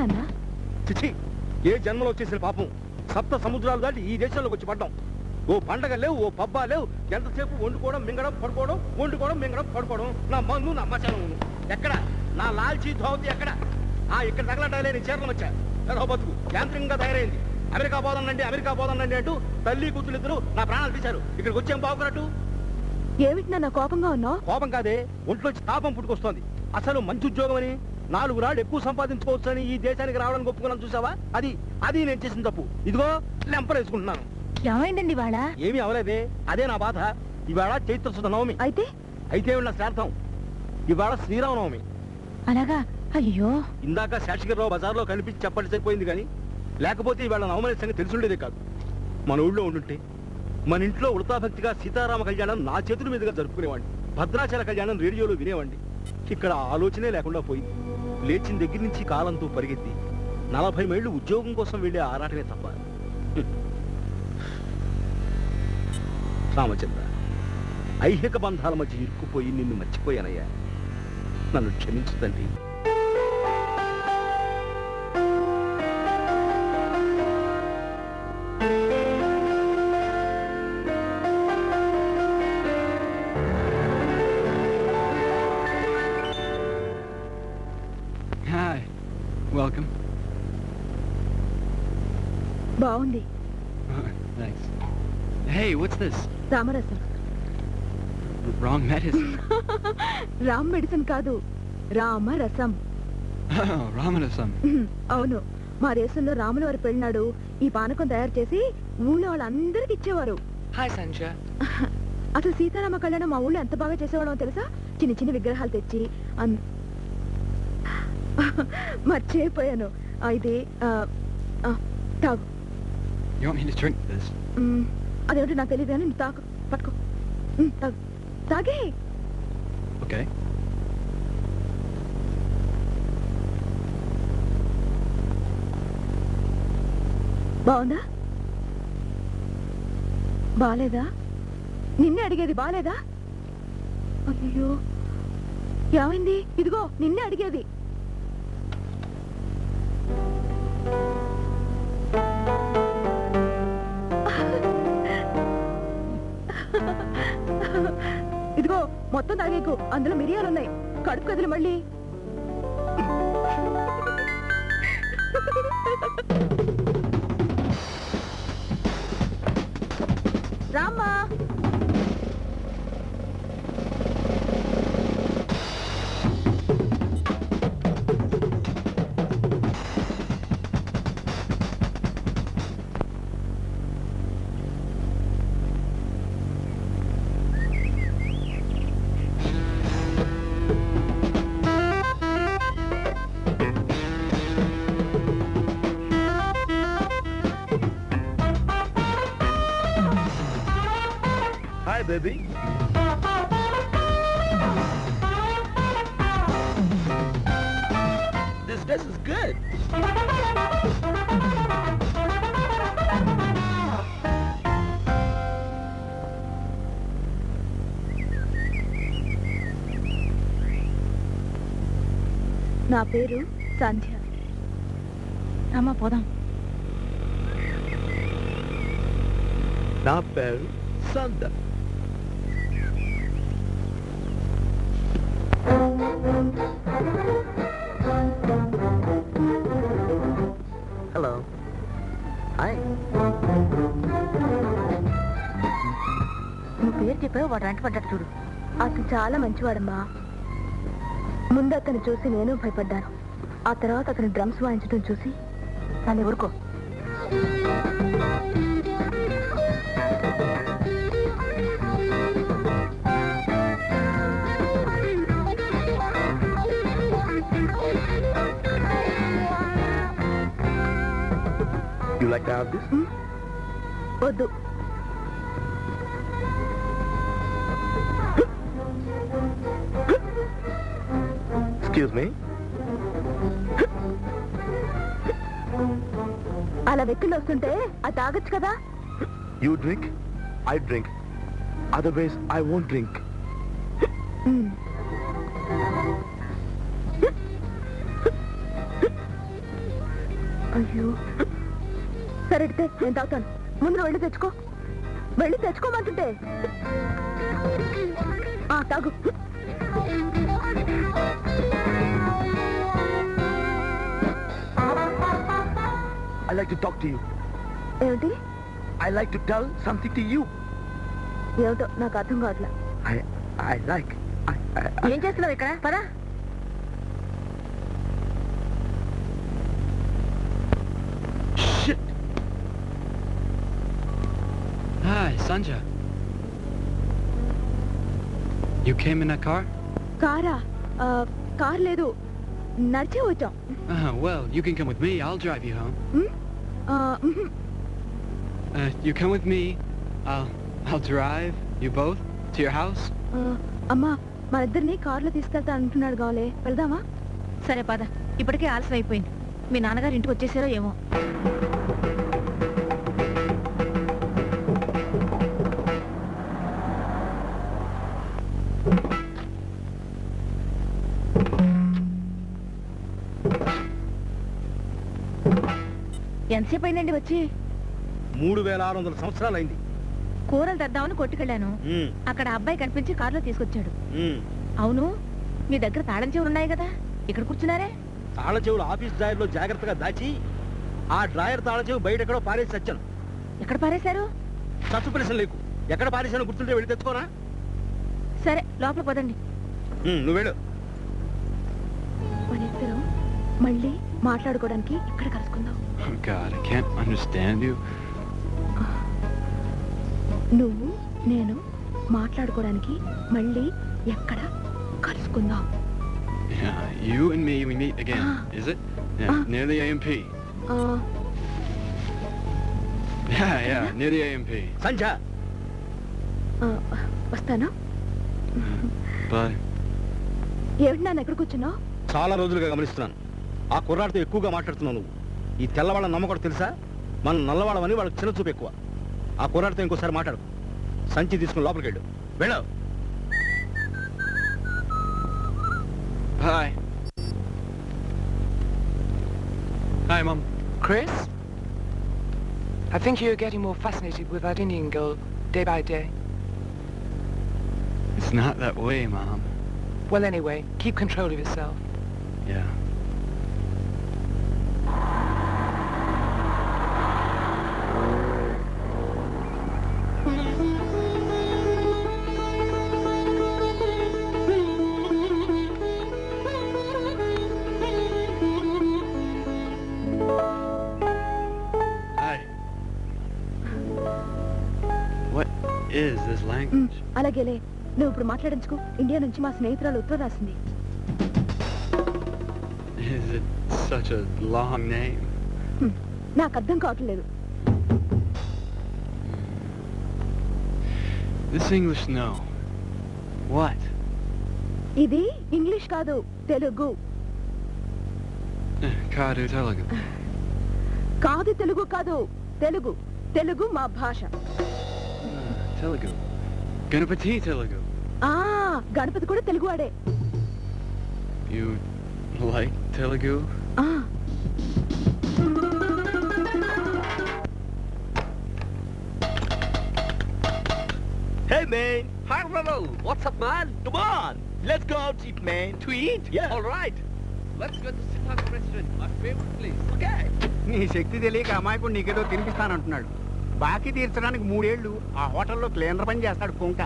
నాన్న? చిచి ఏ జన్మలో వచ్చేసిన పాపం? సప్త సముద్రాలు దాటి ఈ దేశంలోకి వచ్చి పడ్డాం. ఓ పండగ లేవు ఓ పబ్బా లేవు. ఎంతసేపు వండుకోవడం మింగడం పడుకోవడం వండుకోవడం మింగడం పడుకోవడం. నా మందు నా మచానం ఎక్కడ? నా లాల్చీ ధోవతి ఎక్కడ? ఆ ఇక్కడ తగలటాలే నీ చీరలు వచ్చా. ఏదో బతుకు. యాంత్రికంగా తయారైంది. అమెరికా పోదానండి అమెరికా పోదానండి అంటూ తల్లి కూతురు ఇద్దరు నా ప్రాణాలు తీశారు. ఇక్కడికి వచ్చేం బాగున్నట్టు ఏమిటి నాన్న కోపంగా ఉన్నావు? కోపం కాదే ఒంట్లోంచి తాపం పుట్టుకొస్తోంది. అసలు మంచి ఉద్యోగం అని నాలుగు రాళ్ళు ఎక్కువ సంపాదించుకోవచ్చని ఈ దేశానికి రావడానికి ఒప్పుకున్నాను చూసావా? అది అది నేను చేసిన తప్పు. ఇదిగో లెంపలేసుకుంటున్నాను. ఏమైందండి వాళ్ళ ఏమీ అవలేదే అదే నా బాధ. ఇవాళ చైత్ర సుధ నవమి. అయితే? అయితే నా శ్రార్థం ఇవాళ శ్రీరామనవమి. అలాగా? అయ్యో ఇందాక శేషగిరిరావు బజార్లో కనిపించి చెప్పండి సరిపోయింది కానీ లేకపోతే ఇవాళ నవమని సంగతి తెలిసిండేదే కాదు. మన ఊళ్ళో ఉండుంటే మన ఇంట్లో ఉడతాభక్తిగా సీతారామ కళ్యాణం నా చేతుల మీదుగా జరుపుకునేవాడిని. భద్రాచల కళ్యాణం రేడియోలో వినేవాడిని. ఇక్కడ ఆలోచనే లేకుండా పోయింది. లేచిన దగ్గర నుంచి కాలంతో పరిగెత్తి నలభై మైళ్ళు ఉద్యోగం కోసం వెళ్ళే ఆరాటమే తప్ప. రామచంద్ర ఐహిక బంధాల మధ్య ఇరుక్కుపోయి నిన్ను మర్చిపోయానయ్యా. నన్ను క్షమించు తండ్రి. Welcome. బాగుంది Thanks. Hey, what's this? Ramarasam R- wrong medicine. Ram medicine కాదు రామరసం Oh, Ramanasam. అవును మా దేశంలో రాముల వారి పెళ్ళినాడు ఈ పానకం తయారు చేసి ఊళ్ళో వాళ్ళందరికి ఇచ్చేవారు Hi, Sanjay. అసలు సీతారామ కళ్యాణం మా ఊళ్ళో ఎంత బాగా చేసేవాడో తెలుసా చిన్న చిన్న విగ్రహాలు తెచ్చి మర్చిపోయాను. ఇది తాగు. You want me to drink this? మ్, అదేమిటో నాకు తెలియదు కానీ తాగు. పట్టుకో. తాగు. తాగే. Okay. బాగుందా? బాలేదా? నిన్నే అడిగేది బాలేదా? అయ్యో ఏమైంది? ఇదిగో నిన్నే అడిగేది. మొత్తం తాగేకు అందులో మిరియాలు ఉన్నాయి కడుపు కదిలి మళ్ళీ. రామ్మా. Baby This dress is good. నా పేరు సంధ్య. రామా పోదాం. నా పేరు సంద హలో హాయ్ నువ్వు పేరు చెప్పావు వాడు వెంట పడ్డాడు చూడు. అతను చాలా మంచివాడమ్మా ముందు అతను చూసి నేను భయపడ్డాను. ఆ తర్వాత అతను డ్రమ్స్ వాయించడం చూసి నన్ను ఊరుకో. You like to have this వద్దు. ఎక్స్క్యూజ్ మీ అలా వెక్కిళ్ళు వస్తుంటే అది తాగొచ్చు కదా? You drink I drink otherwise I won't drink అయ్యో సరే అయితే నేను తాగుతాను. ముందు వెళ్ళి తెచ్చుకో. వెళ్ళి తెచ్చుకోమంటుంటే. తాగు. I like to talk to you. ఏమిటి? I like to tell something to you. ఏమిటో నాకు అర్థం కావట్లే. I I like I I, I ఏం చేస్తున్నావు ఇక్కడ? పదా. Hi, Sanja. You came in a car? కారా ఆ, కార్ లేదు నడిచే వచ్చాం Uh, well, you can come with me. I'll drive you home. ఉమ్, ఆ, ఉహుం. Uh, you come with me. I'll I'll drive you both to your house. ఆ, అమ్మా మన ఇద్దరిని కార్లో తీసుకెళ్తా అంటున్నాడు కావాలే వెళ్దామా సరే పద ఇప్పటికే ఆలస్యం అయిపోయింది మీ నాన్నగారు ఇంటికి వచ్చేసారో ఏమో ఎంతసేపు అయిందండి వచ్చి? మూడు వేల ఆరు వందల సంవత్సరాలు అయింది కూరలు తెద్దామని కొట్టుకెళ్ళాను. ఉమ్, అక్కడ అబ్బాయి కనిపించి కారులో తీసుకొచ్చాడు. ఉమ్. అవును మీ దగ్గర తాళం చెవులు ఉన్నాయి కదా? ఇక్కడ కూర్చున్నారే? తాళ చెవులు ఆఫీస్ డ్రాయర్లో జాగ్రత్తగా దాచి ఆ డ్రాయర్ తాళ చెవి బయట ఎక్కడో పారేసి వచ్చాను ఎక్కడ పారేశారు? చచ్చు ప్రశ్న లేకు. ఎక్కడ పారేసాను గుర్తుంటే వెళ్ళి తెచ్చుకోనా? సరే లోపల పదండి. ఉమ్, నువ్వు వెళ్ళు. మళ్ళీ మాట్లాడుకోవడానికి ఇక్కడ కలుసుకుందాం. Oh God, I can't understand you. నువ్వు నేను మాట్లాడుకోవడానికి మళ్ళీ ఎక్కడ కలుసుకుందాం Yeah, you and me, we meet again. Ah. Is it? Yeah, Ah. near the AMP. ఆ, Yeah, yeah, near the AMP. సంధ్య ఆ, వస్తాను Bye. ఏమిటి నాన్న ఎక్కడ కూర్చున్నావు చాలా రోజులుగా గమనిస్తున్నాను ఆ కుర్రాడితో ఎక్కువగా మాట్లాడుతున్నావు నువ్వు ఈ తెల్లవాళ్ళ నమ్మకం తెలుసా మన నల్లవాళ్ళమని వాళ్ళకి చిన్న చూపు ఎక్కువ ఆ కుర్రాడితో ఇంకోసారి మాట్లాడు సంచి తీసుకుని లోపలికి వెళ్ళు వెళ్ళావు Hi. Hi, Mom. Chris? I think you're getting more fascinated with that Indian girl day by day. It's not that way, Mom. Well, anyway, keep control of yourself. Yeah. Is this language? అలాగేలే నువ్వు ఇప్పుడు మాట్లాడించుకో India నుంచి మా స్నేహితురాలు ఉత్తరం రాసింది Is it such a long name? నాకు అర్థం కావట్లేదు This English, no. What? ఇది ఇంగ్లీష్ కాదు తెలుగు Kadu Telugu. కాదు తెలుగు కాదు తెలుగు తెలుగు మా భాష Ah, Telugu. Ganapati Telugu. ఆ గణపతి కూడా తెలుగు వాడే You like Telugu? ఆ Hey man, hi Ronno. What's up man? Come on, let's go out eat man. To eat? Yeah. All right. Let's go to Siddharth restaurant, my favorite place. Okay. నీ శక్తి తెలియక అమాయకుడు నీకేదో తినిపిస్తానంటున్నాడు బాకీ తీర్చడానికి మూడేళ్ళు ఆ హోటల్లో క్లీనర్ పని చేస్తాడు కుంక.